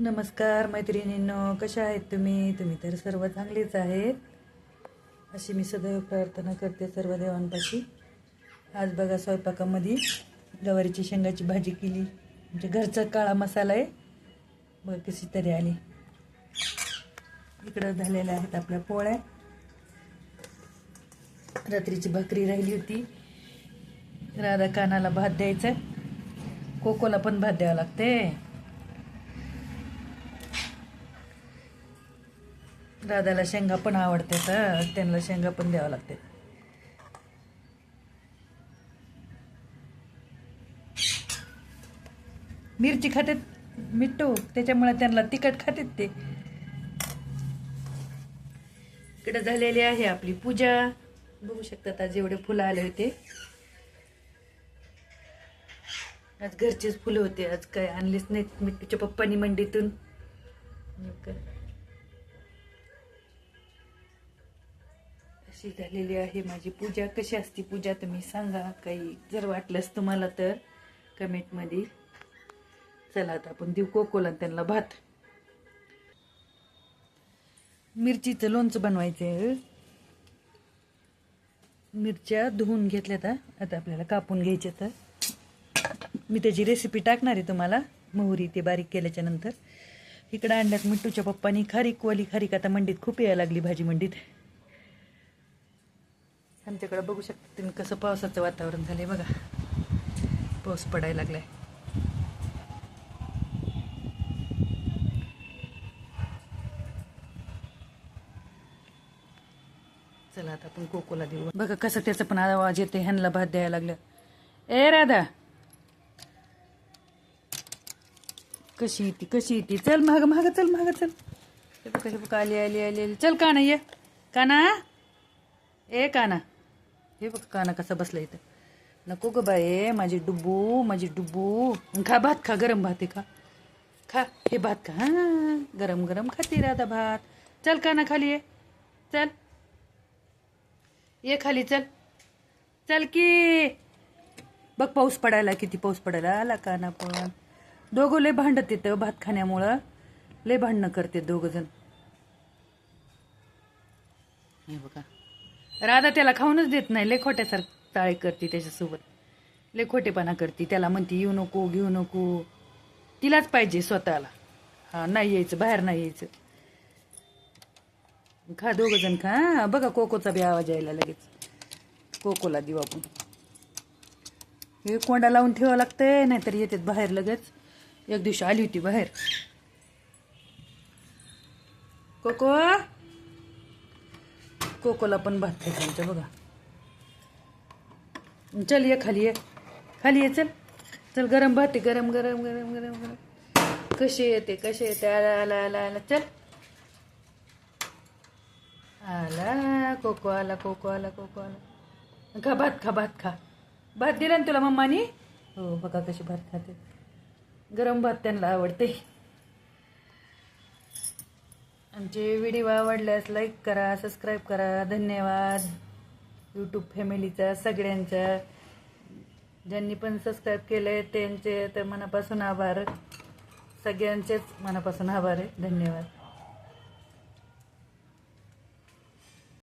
नमस्कार मैत्रिणींनो कशा आहेत तुम्ही? तुम्ही तर सर्व चांगलेच आहेत. अशी मी सदैव प्रार्थना करते सर्व देवांपाशी. आज बघा स्वयंपाकामध्ये गवारीची शेंगाची भाजी केली. म्हणजे घरचा काळा मसाला आहे. बघा कशी तरी आली. इकडं झालेल्या आहेत आपल्या पोळ्या. रात्रीची भाकरी राहिली होती. राधा कानाला भात द्यायचा. कोकोला पण भात द्यावं लागते दादाला शेंगा पण आवडते तर त्यांना शेंगा पण द्यावं लागते. मिरची खातात मिठू त्याच्यामुळे त्यांना तिखट खातात ते. इकडे झालेली आहे आपली पूजा. बघू शकतात आज एवढे फुलं आले होते. आज घरचेच फुलं होते आज काय आणलेच नाहीत मिठूच्या पप्पानी मंडीतून. अशी झालेली आहे माझी पूजा. कशी असते पूजा तुम्ही सांगा. काही जर वाटलंच तुम्हाला तर कमेंटमध्ये चला आता आपण देऊ कोकोला त्यांना भात. मिरचीचं लोणचं बनवायचं मिरच्या धुवून घेतल्या तर आता आपल्याला कापून घ्यायच्या तर मी त्याची रेसिपी टाकणार आहे तुम्हाला. मोहरी ते बारीक केल्याच्यानंतर. इकडं आणल्यात मिठूच्या पप्पानी खारीक वाली खारीक. आता मंडीत खूप यायला लागली भाजी मंडीत. आमच्याकडं बघू शकता तुम्ही कसं पावसाचं वातावरण झालंय बघा. पाऊस पडायला लागलाय. चला आता आपण कोकोला देऊ. बघा कसं त्याचं पण आवाज येते ह्यांना भात द्यायला लागलं. ए राधा. कशी येते कशी येते? चल महाग महाग चल महाग चल. हे बघा हे बघा आली आली आली आली. चल काना ये. काना ए काना हे बघ काना कसा बसला इथं. नको ग बाये माझी डुबू माझी डुबू खा भात खा गरम भात आहे खा. खा हे भात खा. हां गरम गरम खाते राधा भात. चल काना खाली ये. चल. ये खाली चल. चल की. बघ पाऊस पडायला किती पाऊस पडायला. आला काना पण. दोघं लय भांडत येतं भात खाण्यामुळं. लय भांडणं करते दोघं जण. हे बघा. राधा त्याला खाऊनच देत नाही. लय ताळे करते त्याच्यासोबत. लेखोटेपणा करते. त्याला म्हणते येऊ नको घेऊ नको. तिलाच पाहिजे स्वतःला. हा नाही यायचं बाहेर नाही यायचं. खा दोघं जण खा. बघा कोकोचा बी आवाज यायला लगेच. कोकोला देऊ आपण. हे कोंडा लावून ठेवावं लागतंय नाहीतर येतात बाहेर लगेच. एक दिवशी आली होती बाहेर. कोको? कोकोला पण भात खायचं आमच्या बघा. चल ये खाली ये. खाली ये चल. चल गरम भात आहे गरम गरम गरम गरम गरम. कसे येते कसे येते? आला आला आला आला. चल. आला कोको आला कोको आला कोको आला. खा भात खा भात खा. भात दिला ना तुला मम्मानी? हो बघा कशी भात खाते. गरम भात त्यांना आवडते. आमचे व्हिडिओ आवडल्यास लाईक करा सबस्क्राईब करा. धन्यवाद. यूट्यूब फॅमिलीचा सगळ्यांचा. ज्यांनी पण सबस्क्राईब केले त्यांचे तर मनापासून आभार. सगळ्यांचेच मनापासून आभार आहे. धन्यवाद.